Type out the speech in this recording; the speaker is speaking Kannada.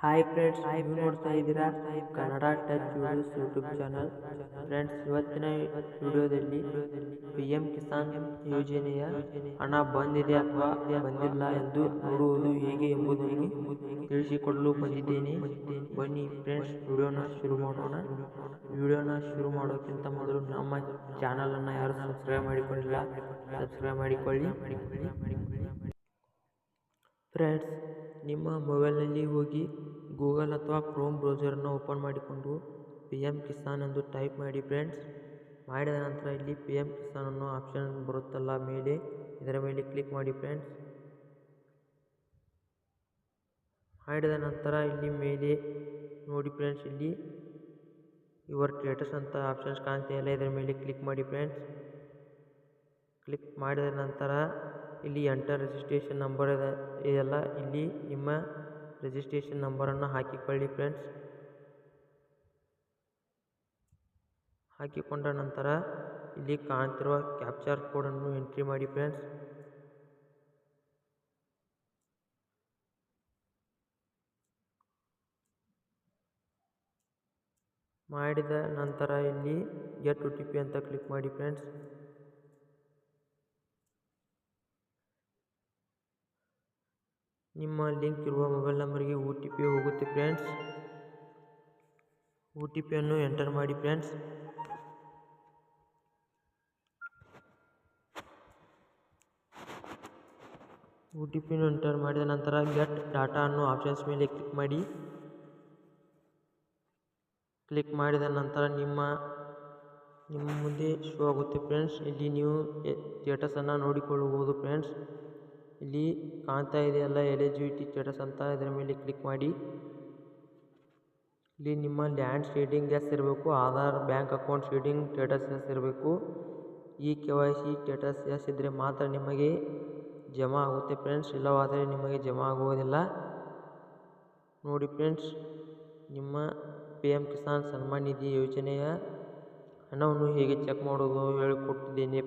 ಹಾಯ್ ಫ್ರೆಂಡ್ಸ್ ನೀವು ನೋಡ್ತಾ ಇದ್ದೀರಾ Kannada touch videos YouTube channel. Friends ಇವತ್ತಿನ ವಿಡಿಯೋದಲ್ಲಿ ಪಿ ಎಂ ಕಿಸಾನ್ ಯೋಜನೆಯ ಹಣ ಬಂದಿದೆ ಅಥವಾ ಬಂದಿಲ್ಲ ಎಂದು ನೋಡುವುದು ಹೇಗೆ ಎಂಬುದನ್ನು ತಿಳಿಸಿಕೊಡಲು ಬಂದಿದ್ದೇನೆ. ಬನ್ನಿ ಫ್ರೆಂಡ್ಸ್ ವಿಡಿಯೋನ ಶುರು ಮಾಡೋಣ. ವಿಡಿಯೋನ ಶುರು ಮಾಡೋಕ್ಕಿಂತ ಮೊದಲು ನಮ್ಮ ಚಾನಲನ್ನು ಯಾರು ಸಬ್ಸ್ಕ್ರೈಬ್ ಮಾಡಿಕೊಂಡಿಲ್ಲ ಸಬ್ಸ್ಕ್ರೈಬ್ ಮಾಡಿಕೊಳ್ಳಿ. ಫ್ರೆಂಡ್ಸ್ ನಿಮ್ಮ ಮೊಬೈಲ್ನಲ್ಲಿ ಹೋಗಿ ಗೂಗಲ್ ಅಥವಾ ಕ್ರೋಮ್ ಬ್ರೌಸರನ್ನು ಓಪನ್ ಮಾಡಿಕೊಂಡು ಪಿ ಎಂ ಕಿಸಾನ್ ಎಂದು ಟೈಪ್ ಮಾಡಿ ಫ್ರೆಂಡ್ಸ್. ಮಾಡಿದ ನಂತರ ಇಲ್ಲಿ ಪಿ ಎಂ ಕಿಸಾನ್ ಅನ್ನೋ ಆಪ್ಷನ್ ಬರುತ್ತಲ್ಲ ಮೇಲೆ, ಇದರ ಮೇಲೆ ಕ್ಲಿಕ್ ಮಾಡಿ ಫ್ರೆಂಡ್ಸ್. ಮಾಡಿದ ನಂತರ ಇಲ್ಲಿ ಮೇಲೆ ನೋಡಿ ಫ್ರೆಂಡ್ಸ್, ಇಲ್ಲಿ ಯುವರ್ ಸ್ಟೇಟಸ್ ಅಂತ ಆಪ್ಷನ್ಸ್ ಕಾಣ್ತಿಲ್ಲ ಇದರ ಮೇಲೆ ಕ್ಲಿಕ್ ಮಾಡಿ ಫ್ರೆಂಡ್ಸ್. ಕ್ಲಿಕ್ ಮಾಡಿದ ನಂತರ ಇಲ್ಲಿ ಎಂಟರ್ ರಿಜಿಸ್ಟ್ರೇಷನ್ ನಂಬರ್ ಇದೆ. ಇದೆಲ್ಲ ಇಲ್ಲಿ ನಿಮ್ಮ ರಿಜಿಸ್ಟ್ರೇಷನ್ ನಂಬರನ್ನು ಹಾಕಿಕೊಳ್ಳಿ ಫ್ರೆಂಡ್ಸ್ ಹಾಕಿಕೊಂಡ ನಂತರ ಇಲ್ಲಿ ಕಾಣ್ತಿರುವ ಕ್ಯಾಪ್ಚರ್ ಕೋಡನ್ನು ಎಂಟ್ರಿ ಮಾಡಿ ಫ್ರೆಂಡ್ಸ್ ಮಾಡಿದ ನಂತರ ಇಲ್ಲಿ ಗೆಟ್ ಒ ಟಿ ಪಿ ಅಂತ ಕ್ಲಿಕ್ ಮಾಡಿ ಫ್ರೆಂಡ್ಸ್ ನಿಮ್ಮ ಲಿಂಕ್ ಇರುವ ಮೊಬೈಲ್ ನಂಬರ್ಗೆ ಒ ಟಿ ಪಿ ಹೋಗುತ್ತೆ ಫ್ರೆಂಡ್ಸ್. ಒ ಟಿ ಪಿಯನ್ನು ಎಂಟರ್ ಮಾಡಿ ಫ್ರೆಂಡ್ಸ್. ಒ ಟಿ ಪಿಯನ್ನು ಎಂಟರ್ ಮಾಡಿದ ನಂತರ ಗೆಟ್ ಡಾಟಾ ಅನ್ನೋ ಆಪ್ಷನ್ಸ್ ಮೇಲೆ ಕ್ಲಿಕ್ ಮಾಡಿ. ಕ್ಲಿಕ್ ಮಾಡಿದ ನಂತರ ನಿಮ್ಮ ನಿಮ್ಮ ಮುಂದೆ ಶೋ ಆಗುತ್ತೆ ಫ್ರೆಂಡ್ಸ್. ಇಲ್ಲಿ ನೀವು ಸ್ಟೇಟಸನ್ನು ನೋಡಿಕೊಳ್ಳಬಹುದು ಫ್ರೆಂಡ್ಸ್. ಇಲ್ಲಿ ಕಾಣ್ತಾ ಇದೆಯಲ್ಲ ಎಲಿಜಿಬಿಲಿಟಿ ಸ್ಟೇಟಸ್ ಅಂತ. ಇದರ ಮೇಲೆ ಕ್ಲಿಕ್ ಮಾಡಿ. ಇಲ್ಲಿ ನಿಮ್ಮ ಲ್ಯಾಂಡ್ ಶೇಡಿಂಗ್ ಎಸ್ ಇರಬೇಕು, Aadhaar, bank account seeding status yes ಇರಬೇಕು. E K Y C status yes ಇದ್ದರೆ ಮಾತ್ರ ನಿಮಗೆ ಜಮಾ ಆಗುತ್ತೆ ಫ್ರೆಂಡ್ಸ್. ಇಲ್ಲವಾದರೆ ನಿಮಗೆ ಜಮಾ ಆಗುವುದಿಲ್ಲ. ನೋಡಿ ಫ್ರೆಂಡ್ಸ್, ನಿಮ್ಮ ಪಿ ಎಂ ಕಿಸಾನ್ ಸನ್ಮಾನ್ ನಿಧಿ ಯೋಜನೆಯ ಹಣವನ್ನು ಹೇಗೆ ಚೆಕ್ ಮಾಡೋದು ಹೇಳಿಕೊಟ್ಟಿದ್ದೇನೆ.